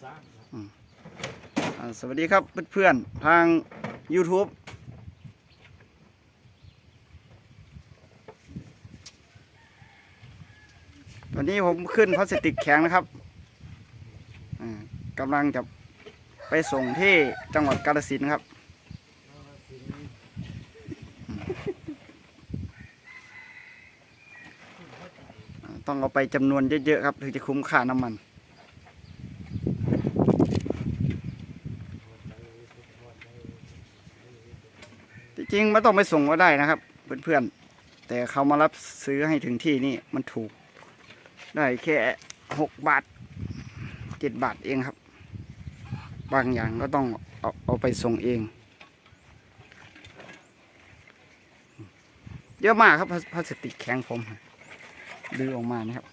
สวัสดีครับเพื่อนๆทาง YouTube ตอนนี้ผมขึ้นพลาสติกแข็งนะครับกำลังจะไปส่งที่จังหวัดกาฬสินธุ์ครับ ต้องเอาไปจำนวนเยอะๆครับ ถึงจะคุ้มค่าน้ำมัน จริงไม่ต้องไปส่งก็ได้นะครับ เพื่อนๆ แต่เขามารับซื้อให้ถึงที่นี่มันถูก ได้แค่หกบาทเจ็ดบาทเองครับ บางอย่างก็ต้องเอาเอาไปส่งเอง เยอะมากครับพลาสติกแข็งผมดื้อออกมานะครับ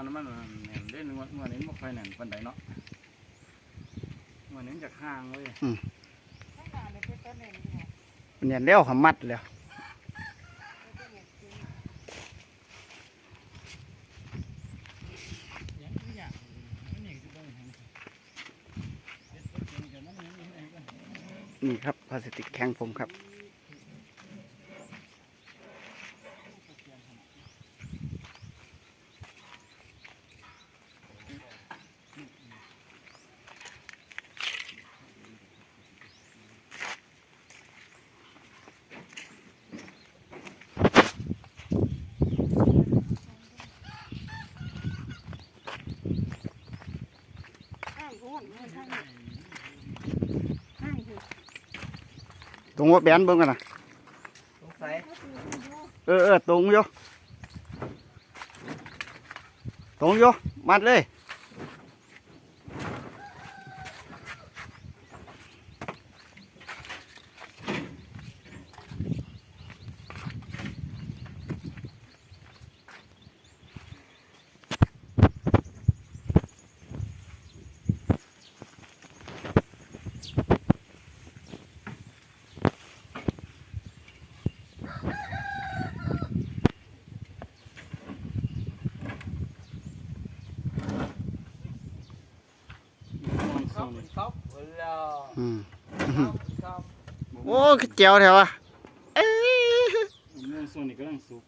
อนมันแน่นเล่นงวดงวดนี้บ่ค่อยแน่นปานใดเนาะงวดนี้นจากห่างเลยเนี่ยเล้วหำมัดแล้วยังอีหยังอันนี้สิบ่เห็นเฮ็ดบ่เก่งกับมันยังมีให้กันนี่ครับพลาสติกแข็งผมครับ ข้างโน้นข้างข้างข้างอยู่ ตรงว่าแบนเบิ้งกันนะสงสัยเออเออตรงอยู่ตรงอยู่มัดเลย ครับครับแล้วอืมครับโอ้คือเจียวแถวอะเอ้ยเรื่องส่วนนี้กำลังสุก